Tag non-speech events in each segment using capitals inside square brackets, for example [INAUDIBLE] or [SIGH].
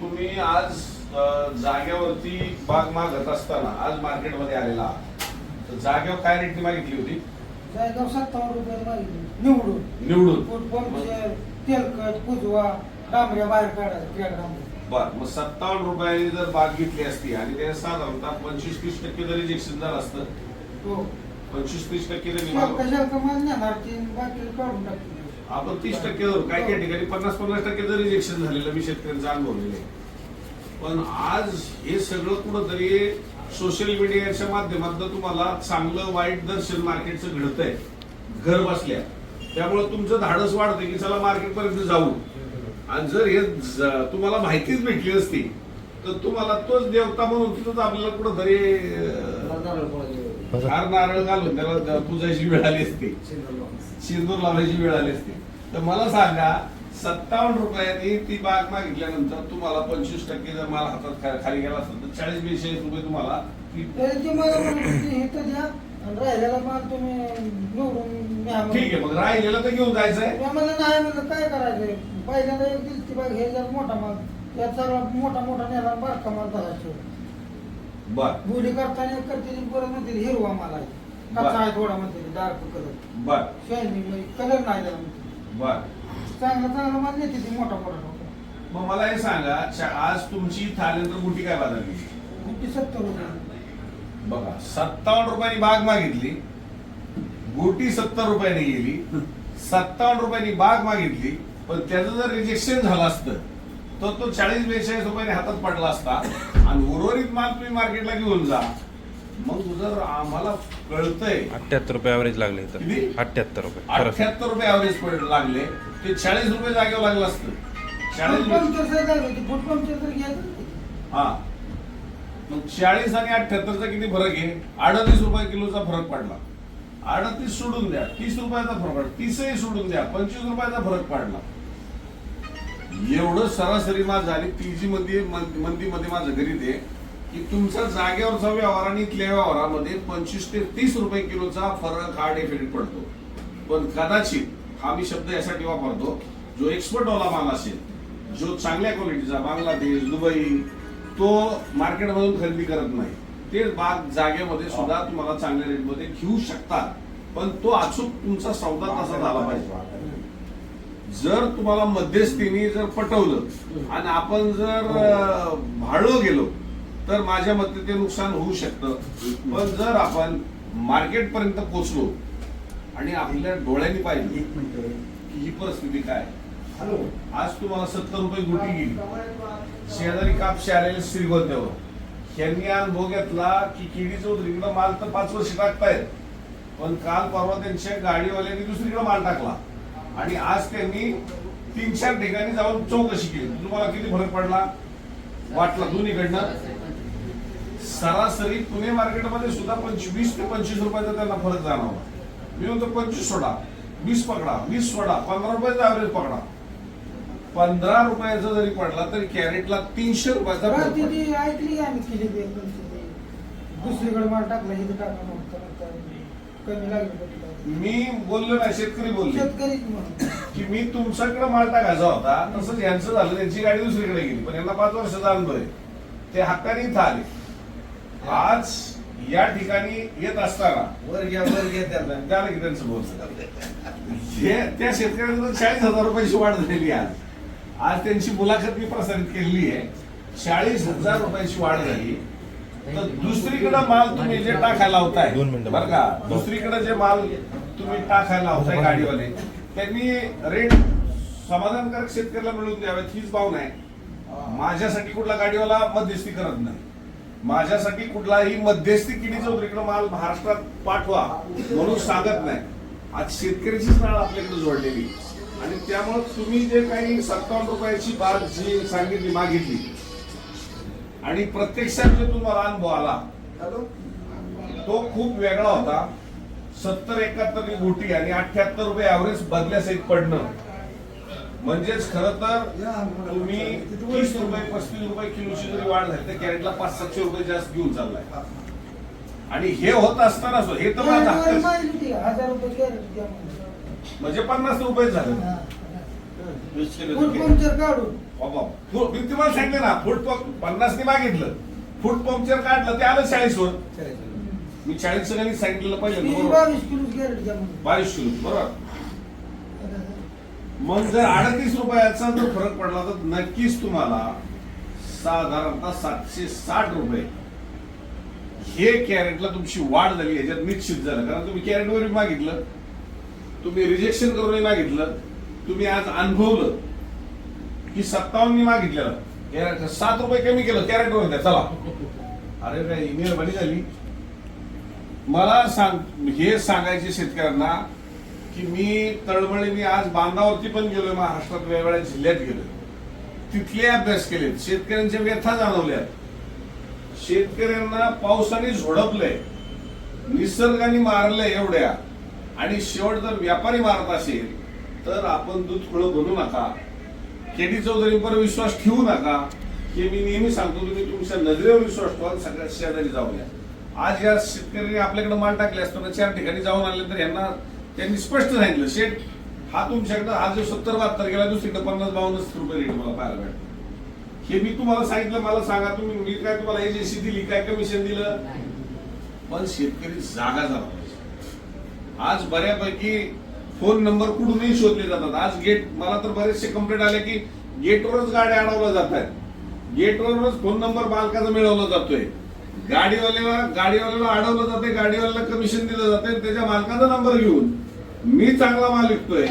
तुम्ही आज जागेवरती बाग मागत असताना आज मार्केटमध्ये आलेला आहात. तर जागेवर काय रेटनी मागितली होती? जायगाव सत्तावन्न रुपये मागितले. निवडून. निवडून. फुटबॉलचे तेलकट कुजवा डांबऱ्या बाहेर काढायचं डांबऱ्या. बर मग सत्तावन्न रुपयांनी जर बाग घेतली असती आणि ते साधारणतः पंचवीस तीस टक्के जर रिजेक्शन झालं असतं हो. पंचवीस तीस टक्के जरी शेवका माग- शेवका माल नेणार बाकी काढून टाकतील आपण तीस टक्के धरू. काय काही ठिकाणी पन्नास पन्नास टक्के जर रिजेक्शन झालेलं मी शेतकऱ्यांचा अनुभवलेलं आहे. पण आज हे सगळं कुठंतरी सोशल मीडियाच्या माध्यमातून तुम्हाला चांगलं वाईट दर्शन मार्केटचं घडतंय. घर बसल्या. त्यामुळे तुमचं धाडस वाढतं की चला मार्केटपर्यंत जाऊ. आणि जर हे तुम्हाला माहितीच भेटली असती तर तुम्हाला तोच देवता म्हणून तिथंच आपल्याला कुठंतरी हार नारळ घालून त्याला पूजायची वेळ आली असती. सिंदूर लावायची वेळ आली असती. तर मला सांगा सत्तावन्न रुपयांनी ती बाग मागितल्यानंतर तुम्हाला पंचवीस टक्के जर माल हातात खाली गेला असेल तर चाळीस बेचाळीस रुपये तुम्हाला हे. ठीक आहे मग राहिलेलं तर घेऊन जायचंय नाही म्हणलं काय करायचंय? पहिल्यांदा एक दिली ती बाग हे जर मोठा माल त्यात सगळा मोठा मोठा नेला बारका माल धरायचो बर. बोली करताना एक करते परत म्हणते हिरवा माल आहे. कच्चा आहे थोडा म्हणते डार्क कलर बर. शायनिंग कलर नाही त्याला म्हणते. बर. चांगला चांगला माल नेते ती मोठा मोठा मग मला हे सांगा चा- आज तुमची इथं आल्यानंतर गुटी काय बाजारली गुट्टी सत्तर रुपये. बघा सत्तावन्न रुपयांनी बाग मागितली गोटी सत्तर रुपयाने गेली [LAUGHS] सत्तावन्न रुपयांनी बाग मागितली पण त्याचं जर रिजेक्शन झालं असतं तर तो चाळीस बेचाळीस रुपयाने हातात पडला असता. आणि उर्वरित माल तुम्ही मार्केटला घेऊन जा. मग जर आम्हाला कळतंय. अठ्ठ्याहत्तर रुपये ॲव्हरेज लागले किती? इथं अठ्ठ्याहत्तर रुपये. अठ्याहत्तर रुपये ॲव्हरेज लागले. ते चाळीस रुपये जागेवर लागलं असतं. चाळीस होती? फूट हा. मग चाळीस आणि अठ्याहत्तरचा किती फरक आहे? अडतीस रुपये किलोचा फरक पडला. अडतीस सोडून द्या. तीस रुपयाचा फरक पडला. तीसही सोडून द्या. पंचवीस रुपयाचा फरक पडला. एवढं सरासरी माझ झाली. तीजी मध्ये मंदीमध्ये माझं घरी दे की तुमचा जागेवरचा व्यवहार आणि इथल्या व्यवहारामध्ये पंचवीस ते तीस रुपये किलोचा फरक हा डेफिनेट पडतो. पण कदाचित हा मी शब्द यासाठी वापरतो जो एक्सपर्ट वाला माल असेल जो चांगल्या क्वालिटीचा बांगलादेश दुबई तो मार्केटमधून खरेदी करत नाही ते बाग जागेमध्ये सुद्धा तुम्हाला चांगल्या रेटमध्ये घेऊ शकतात. पण तो अचूक तुमचा सौदा तसा झाला पाहिजे. जर तुम्हाला मध्यस्थीने जर पटवलं आणि आपण जर अं, भाडलो गेलो तर माझ्या मते ते नुकसान होऊ शकतं. पण जर आपण मार्केट पर्यंत पोहोचलो आणि आपल्या डोळ्यांनी पाहिजे की ही परिस्थिती काय आज तुम्हाला सत्तर रुपये गुटी गेली. शेजारी कापशे आलेले श्रीगोंद्यावर यांनी अनुभव घेतला की केडी चौधरीकडे माल तर पाच वर्ष टाकतायत. पण काल परवा त्यांच्या गाडीवाल्यांनी दुसरीकडे माल टाकला. आणि आज त्यांनी तीन चार ठिकाणी जाऊन चौकशी केली. तुम्हाला किती फरक पडला? वाटला दोन्हीकडनं? सरासरी पुणे मार्केटमध्ये सुद्धा पंचवीस ते पंचवीस रुपयाचा त्यांना फरक जाणवला. मी म्हणतो पंचवीस सोडा वीस पकडा वीस सोडा पंधरा रुपयाचा ऍव्हरेज पकडा. पंधरा रुपयाचा जरी पडला तरी कॅरेटला तीनशे रुपयाचा. दुसरीकडे माल टाकला मी बोललो ना शेतकरी बोलले. की मी तुमच्याकडे माल टाकायचा होता तसंच यांचं झालं त्यांची गाडी दुसरीकडे गेली पण यांना पाच वर्षाचा अनुभव आहे ते हक्काने इथं आले. आज या ठिकाणी येत असताना वर घ्या वर घ्या त्याला. की त्यांचं बोलणं हे त्या शेतकऱ्यांना चाळीस हजार रुपयाची वाढ झालेली आज. आज त्यांची मुलाखत मी प्रसारित केलेली आहे. चाळीस हजार रुपयाची वाढ झाली. तर दुसरीकडे माल तुम्ही जे टाकायला होताय दोन मिनिटं. बरं का? दुसरीकडे जे माल तुम्ही टाकायला होताय गाडीवाले त्यांनी रेट समाधानकारक शेतकऱ्याला मिळवून द्यावेत हीच भावना आहे. माझ्यासाठी कुठला गाडीवाला मध्यस्थी करत नाही. माझ्यासाठी कुठलाही मध्यस्थी किडी चौधरीकडे माल महाराष्ट्रात पाठवा म्हणून सांगत नाही. आज शेतकऱ्याचीच नाळ आपल्याकडे जोडलेली. आणि त्यामुळे तुम्ही जे काही सत्तावन्न रुपयाची बाग जी सांगितली मागितली आणि प्रत्यक्षात जे तुम्हाला अनुभव आला तो खूप वेगळा होता. सत्तर एकाहत्तर गोटी आणि अठ्याहत्तर रुपये ऍव्हरेज बदल्यासहित पडणं. म्हणजेच खर तर तुम्ही तीस रुपये पस्तीस रुपये किलोची जरी वाढ झाली तर कॅरेटला पाच सातशे रुपये जास्त घेऊन चाललाय. आणि हे होत असताना हे तर माझं. म्हणजे पन्नास रुपये झाले. वीस किलो फूट पंक्चर काढून बाबा मी तुम्हाला सांगितलं ना फूट पंप पन्नासने मागितलं. फूट पंक्चर काढलं ते आलं चाळीसवर. मी चाळीस गणित सांगितलेलं बावीस किलो द्या म्हणून. बावीस किलो बरोबर. मग जर अडतीस रुपयाचा जर फरक पडला तर नक्कीच तुम्हाला साधारणतः सातशे साठ रुपये. हे कॅरेटला तुमची वाढ झाली याच्यात निश्चित झालं. कारण तुम्ही कॅरेटवर मागितलं तुम्ही रिजेक्शन करून मागितलं. तुम्ही आज अनुभवलं की सत्तावन्न मागितलेलं. सात रुपये कमी केलं कॅरेट द्या चला. अरे काय ही मेहरबानी झाली. मला सांग हे सांगायचे शेतकऱ्यांना की मी तळमळीने आज बांधावरती पण गेलोय महाराष्ट्रात वेगवेगळ्या जिल्ह्यात गेलोय. तिथले अभ्यास केलेत शेतकऱ्यांच्या व्यथा जाणवल्या शेतकऱ्यांना पावसाने झोडपलंय निसर्गाने मारलंय एवढ्या. आणि शेवट जर व्यापारी मारत असेल तर आपण दूध खुळं बनू नका. केडी चौधरीवर विश्वास ठेवू नका हे मी नेहमी सांगतो तुम्ही तुमच्या नजरेवर विश्वास ठेवा सगळ्या शेजारी जाऊया आज या शेतकऱ्यांनी आपल्याकडे माल टाकले असताना चार ठिकाणी जाऊन आले तर यांना त्यांनी स्पष्ट सांगितलं शेठ हा तुमच्याकडे हा जो सत्तर बहात्तर गेला दुसरीकडे पन्नास बावन्नच रुपये रेट मला पाहायला भेटतो हे मी तुम्हाला सांगितलं मला सांगा तुम्ही मी काय तुम्हाला एजन्सी दिली काय कमिशन दिलं? पण शेतकरी जागा झाला पाहिजे आज बऱ्यापैकी फोन नंबर कुठूनही शोधले जातात. आज गेट मला तर बरेचसे कंप्लेंट आले की गेटवरच गाड्या अडवल्या जात आहेत गेटवरच फोन नंबर मालकाचा मिळवला जातोय. गाडीवाल्याला गाडीवाल्याला अडवलं जाते गाडीवाल्याला कमिशन दिलं जाते त्याच्या मालकाचा नंबर घेऊन मी चांगला माल विकतोय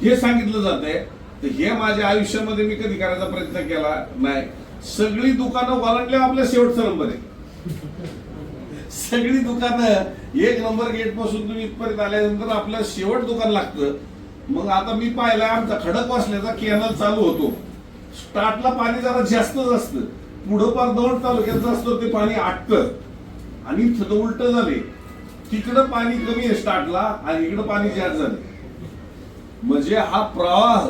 हे सांगितलं जातंय. तर हे माझ्या आयुष्यामध्ये मी कधी करायचा प्रयत्न केला नाही. सगळी दुकानं वलंडले आपल्या शेवटचा नंबर आहे. सगळी दुकानं एक नंबर गेटपासून तुम्ही इथपर्यंत आल्यानंतर आपलं शेवट दुकान लागतं. मग आता मी पाहिलं आमचा खडक वाचल्याचा कॅनल चालू होतो. स्टार्टला पाणी जरा जास्तच असतं. पुढं पार दौंड तालुक्याचं असतं ते पाणी आटतं. आणि इथं उलट झाले. तिकडं पाणी कमी आहे स्टार्टला आणि इकडं पाणी जास्त झाले. म्हणजे हा प्रवाह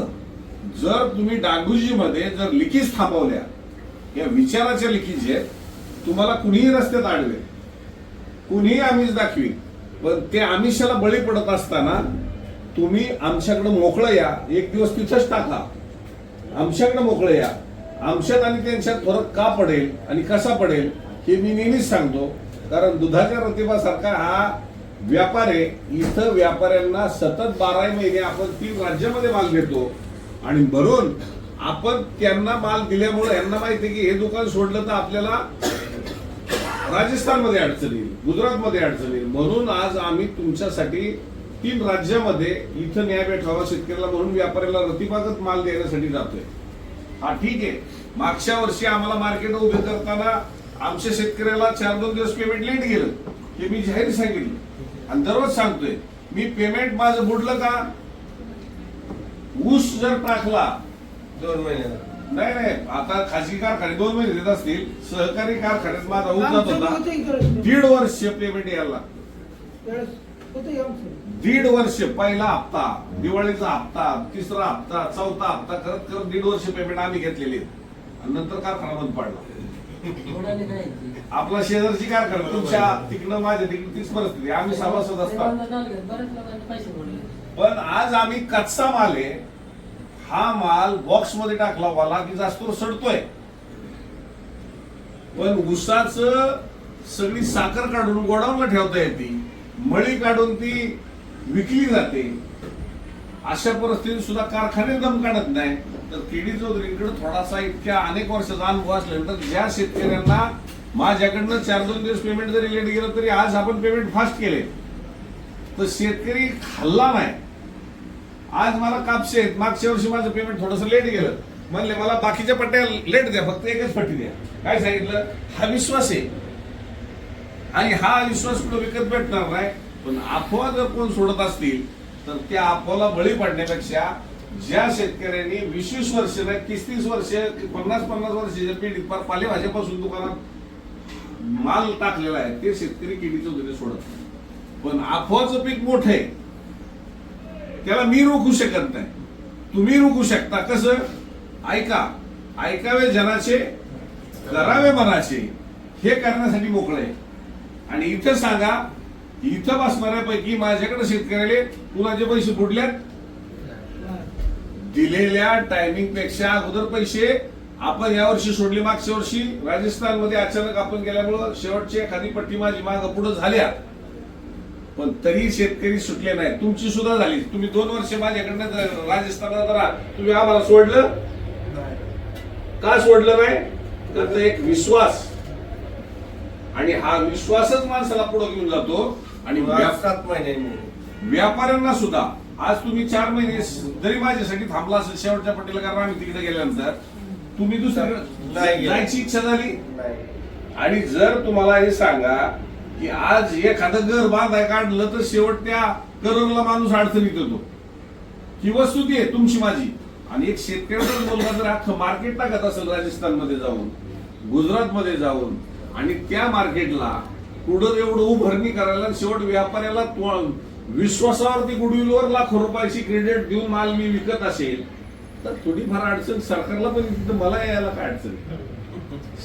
जर तुम्ही डागुजीमध्ये जर लिकीज थांबवल्या या विचाराच्या लिकीज आहेत तुम्हाला कुणीही रस्त्यात आडवे कुणीही आमिष दाखवी पण ते आमिषाला बळी पडत असताना तुम्ही आमच्याकडे मोकळं या. एक दिवस तिथंच टाका. आमच्याकडे मोकळं या. आमच्यात आणि त्यांच्यात फरक का पडेल आणि कसा पडेल हे मी नेहमीच सांगतो. कारण दुधाच्या रतिबासारखा हा व्यापार आहे. इथं व्यापाऱ्यांना सतत बारा महिने आपण तीन राज्यामध्ये माल देतो. आणि म्हणून आपण त्यांना माल दिल्यामुळे यांना माहिती आहे की हे दुकान सोडलं तर आपल्याला राजस्थानमध्ये अडचण येईल गुजरातमध्ये अडचण येईल. म्हणून आज आम्ही तुमच्यासाठी तीन राज्यामध्ये इथं न्याय भेटावा शेतकऱ्याला म्हणून व्यापाऱ्याला रतिबागत माल देण्यासाठी जातोय. हा ठीक आहे. मागच्या वर्षी आम्हाला मार्केट उभे करताना आमच्या शेतकऱ्याला चार दोन दिवस पेमेंट लेट गेलं हे मी जाहीर सांगितलं. आणि दररोज सांगतोय मी पेमेंट माझं बुडलं का? ऊस जर टाकला दोन महिन्याला. नाही नाही आता खाजगी कारखाने दोन महिने देत असतील सहकारी कारखान्यात माझा आमचं होता. दीड वर्ष पेमेंट यायला. दीड वर्ष पहिला हप्ता दिवाळीचा हप्ता तिसरा हप्ता चौथा हप्ता करत करत दीड वर्ष पेमेंट आम्ही घेतलेले. आणि नंतर कारखाना बंद पडला आपला शेजारची कारखाना तुमच्या तिकडं माझ्या तिकडं तीच परिस्थिती. आम्ही सभासद असतात पण आज आम्ही कच्चा माल आहे हा माल बॉक्समध्ये टाकला वाला की जास्त सडतोय. पण ऊसाच सगळी साखर काढून गोडाऊनला ठेवता येते. मळी काढून ती विकली जाते. अशा परिस्थितीत सुद्धा कारखाने दम काढत नाही. तर केडी चौधरीकडे थोडासा इतक्या अनेक वर्षाचा अनुभव असल्यानंतर ज्या शेतकऱ्यांना माझ्याकडनं चार दोन दिवस पेमेंट जरी लेट गेलं तरी आज आपण पेमेंट फास्ट केले. तर शेतकरी खाल्ला नाही. आज मला कापसे आहेत. मागच्या वर्षी माझं पेमेंट थोडस लेट गेलं. म्हणले मला बाकीच्या पट्ट्या लेट द्या फक्त एकच पट्टी द्या. काय सांगितलं? हा विश्वास आहे. आणि हा विश्वास कुठं विकत भेटणार नाही? पण अफवा जर कोण सोडत असतील तर त्या अफवाला बळी पडण्यापेक्षा ज्या शेतकऱ्यांनी वीस वीस वर्ष नाही तीस तीस वर्ष पन्नास पन्नास वर्षाच्या पिढीत फार पालेभाज्यापासून दुकानात माल टाकलेला आहे ते शेतकरी किडीचं वगैरे सोडत पण अफवाचं पीक मोठं आहे. त्याला मी रोखू शकत नाही. तुम्ही रोखू शकता. कसं? ऐका. ऐकावे जनाचे करावे मनाचे. हे करण्यासाठी मोकळे. आणि इथं सांगा इथं बसणाऱ्यापैकी माझ्याकडे शेतकऱ्याले जे पैसे फुटल्यात? दिलेल्या टायमिंगपेक्षा अगोदर पैसे आपण यावर्षी सोडले. मागच्या वर्षी राजस्थानमध्ये अचानक आपण गेल्यामुळं शेवटची एखादी पट्टी माझी माग पुढे झाल्या. पण तरी शेतकरी सुटले नाही तुमची सुद्धा झाली. तुम्ही दोन वर्ष माझ्याकडनं राजस्थानात जरा तुम्ही आम्हाला सोडलं? का सोडलं नाही? तर एक विश्वास. आणि हा विश्वासच माणसाला पुढे घेऊन जातो. आणि व्यापाऱ्यांना सुद्धा. आज तुम्ही चार महिने जरी माझ्यासाठी थांबला असेल शेवटच्या पट्टीला कारण आम्ही तिकडे गेल्यानंतर तुम्ही गेले. जायची इच्छा झाली? आणि जर तुम्हाला हे सांगा की आज एखादं घर बांधाय काढलं तर शेवट त्या करोडला माणूस अडचणीत येतो. ही वस्तुती आहे तुमची माझी. आणि एक शेतकऱ्याचा मुलगा जर अख्खं मार्केट टाकत असेल राजस्थानमध्ये जाऊन गुजरातमध्ये जाऊन आणि त्या मार्केटला पुढं एवढं उभरणी करायला शेवट व्यापाऱ्याला विश्वासावरती गुडविलवर लाखो रुपयाची क्रेडिट देऊन माल मी विकत असेल तर थोडीफार अडचण सरकारला पण मला यायला काय अडचण?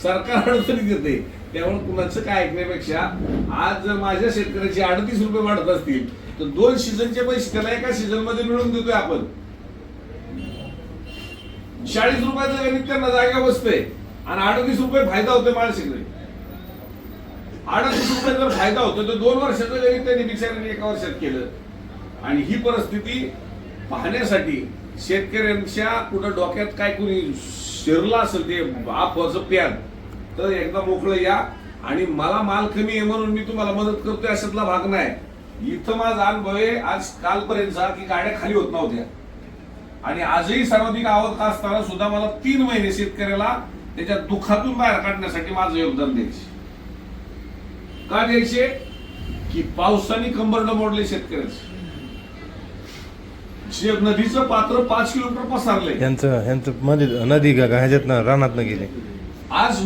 सरकार अडचणीत येते. त्यामुळे कुणाचं काय ऐकण्यापेक्षा आज जर माझ्या शेतकऱ्याचे अडतीस रुपये वाढत असतील तर दोन सीझनचे पैसे त्याला एका सीझनमध्ये मिळवून देतोय आपण. चाळीस रुपयाचं गणित त्यांना जागा बसते आणि अडतीस रुपये फायदा होतोय माझ्या शेतकरी अडतीस रुपये जर फायदा होतो तर दोन वर्षाचं गणित त्यांनी बिचाऱ्यांनी एका वर्षात केलं. आणि ही परिस्थिती पाहण्यासाठी शेतकऱ्यांच्या कुठं डोक्यात काय कुणी शिरला असेल ते बापाचं प्यान तर एकदा मोकळं या. आणि मला माल कमी आहे म्हणून मी तुम्हाला मदत करतोय अशातला भाग नाही. इथं माझा अनुभव आहे आज कालपर्यंतचा की गाड्या खाली होत नव्हत्या. आणि आजही सर्वाधिक आवक असताना सुद्धा मला तीन महिने शेतकऱ्याला त्याच्या दुःखातून बाहेर काढण्यासाठी माझं योगदान द्यायचे. का द्यायचे? की पावसाने कंबरड मोडले शेतकऱ्याचे. नदीचं पात्र पाच किलोमीटर पसरले. यांचं यांचं मध्ये नदी का ह्याच्यात रानात गेले. आज